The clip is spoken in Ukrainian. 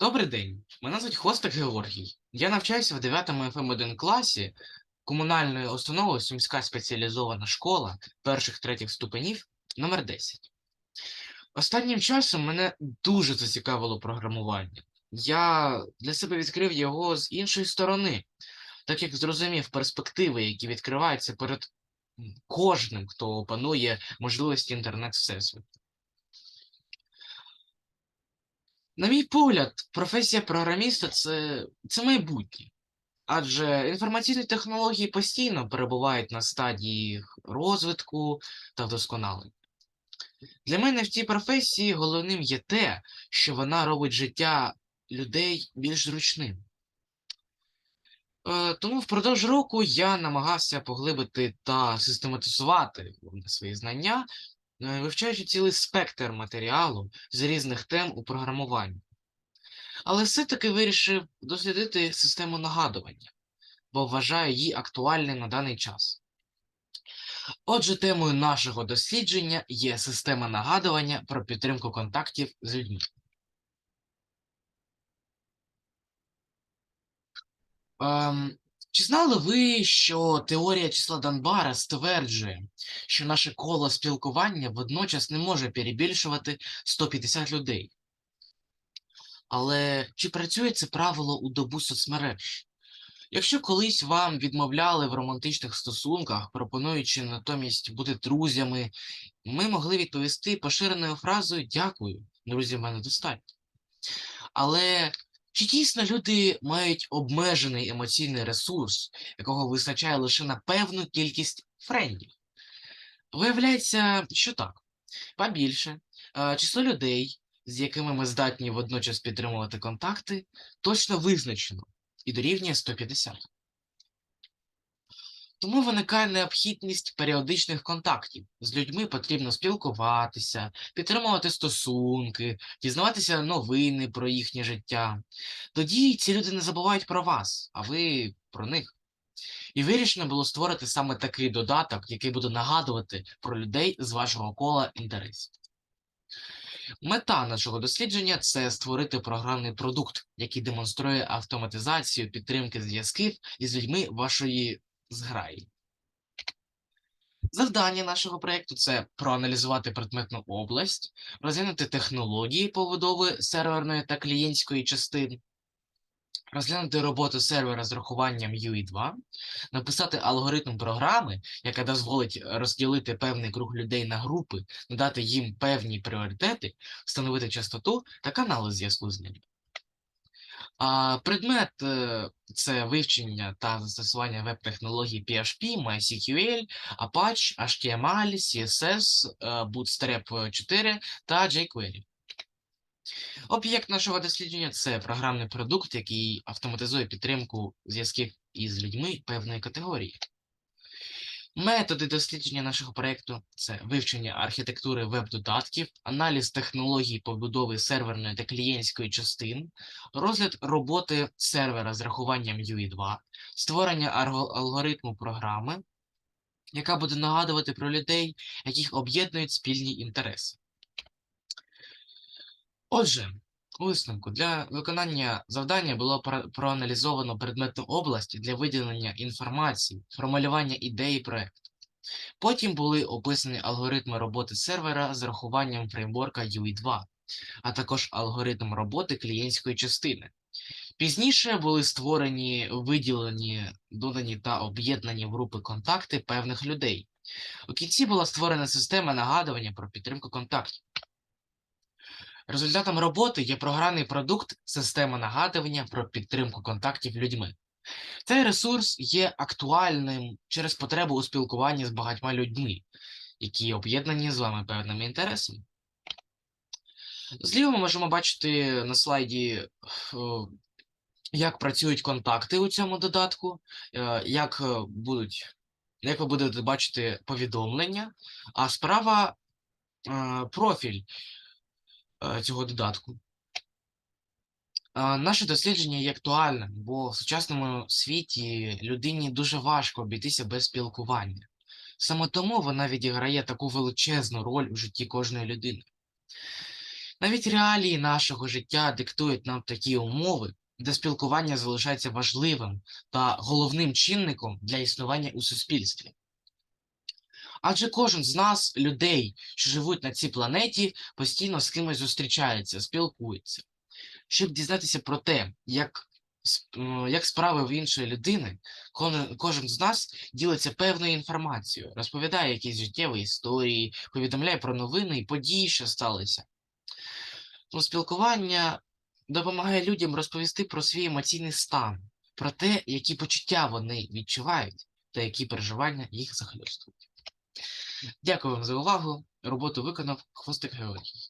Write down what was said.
Добрий день, мене звуть Хвостик Георгій. Я навчаюся в 9 ФМ1 класі комунальної установи Сумська спеціалізована школа перших-третіх ступенів номер 10. Останнім часом мене дуже зацікавило програмування. Я для себе відкрив його з іншої сторони, так як зрозумів перспективи, які відкриваються перед кожним, хто опанує можливості інтернет-всесвіту. На мій погляд, професія програміста це, це майбутнє. Адже інформаційні технології постійно перебувають на стадії розвитку та вдосконалення. Для мене в цій професії головним є те, що вона робить життя людей більш зручним. Е, Тому впродовж року я намагався поглибити та систематизувати свої знання, вивчаючи цілий спектр матеріалу з різних тем у програмуванні. Але все-таки вирішив дослідити систему нагадування, бо вважаю її актуальною на даний час. Отже, темою нашого дослідження є система нагадування про підтримку контактів з людьми. Ем, чи знали ви, що теорія числа Данбара стверджує, що наше коло спілкування водночас не може перебільшувати 150 людей? Але чи працює це правило у добу соцмереж? Якщо колись вам відмовляли в романтичних стосунках, пропонуючи натомість бути друзями, ми могли відповісти поширеною фразою Дякую, друзів в мене достатньо. Але чи дійсно люди мають обмежений емоційний ресурс, якого вистачає лише на певну кількість френдів? Виявляється, що так. Побільше, е, число людей, з якими ми здатні водночас підтримувати контакти, точно визначено і дорівнює 150. Тому виникає необхідність періодичних контактів. З людьми потрібно спілкуватися, підтримувати стосунки, дізнаватися новини про їхнє життя. Тоді ці люди не забувають про вас, а ви про них. І вирішено було створити саме такий додаток, який буде нагадувати про людей з вашого кола інтересів. Мета нашого дослідження це створити програмний продукт, який демонструє автоматизацію підтримки зв'язків із людьми вашої зграї. Завдання нашого проєкту це проаналізувати предметну область, розглянути технології побудови серверної та клієнтської частин, розглянути роботу сервера з рахуванням UE2, написати алгоритм програми, яка дозволить розділити певний круг людей на групи, надати їм певні пріоритети, встановити частоту та канали зв'язку з ними. Предмет е, це вивчення та застосування веб-технологій PHP, MySQL, Apache, HTML, CSS, е, Bootstrap 4 та jQuery. Об'єкт нашого дослідження це програмний продукт, який автоматизує підтримку зв'язків із людьми певної категорії. Методи дослідження нашого проєкту це вивчення архітектури веб-додатків, аналіз технологій побудови серверної та клієнтської частин, розгляд роботи сервера з рахуванням UE2, створення алгоритму програми, яка буде нагадувати про людей, яких об'єднують спільні інтереси. Отже, висновку для виконання завдання було проаналізовано предметну область для виділення інформації, формулювання ідеї проекту. Потім були описані алгоритми роботи сервера з рахуванням фреймворка UE2, а також алгоритм роботи клієнтської частини. Пізніше були створені, виділені, додані та об'єднані в групи контакти певних людей. У кінці була створена система нагадування про підтримку контактів. Результатом роботи є програмний продукт система нагадування про підтримку контактів людьми. Цей ресурс є актуальним через потребу у спілкуванні з багатьма людьми, які об'єднані з вами певними інтересами. Зліва ми можемо бачити на слайді, як працюють контакти у цьому додатку, е, як е, будуть, як ви будете бачити повідомлення, а справа е, профіль е, цього додатку. Наше дослідження є актуальним, бо в сучасному світі людині дуже важко обійтися без спілкування. Саме тому вона відіграє таку величезну роль у житті кожної людини. Навіть реалії нашого життя диктують нам такі умови, де спілкування залишається важливим та головним чинником для існування у суспільстві. Адже кожен з нас, людей, що живуть на цій планеті, постійно з кимось зустрічається, спілкується. Щоб дізнатися про те, як, як справи в іншої людини, кожен, з нас ділиться певною інформацією, розповідає якісь життєві історії, повідомляє про новини і події, що сталися. Ну, спілкування допомагає людям розповісти про свій емоційний стан, про те, які почуття вони відчувають та які переживання їх захльостують. Дякую вам за увагу. Роботу виконав Хвостик Георгій.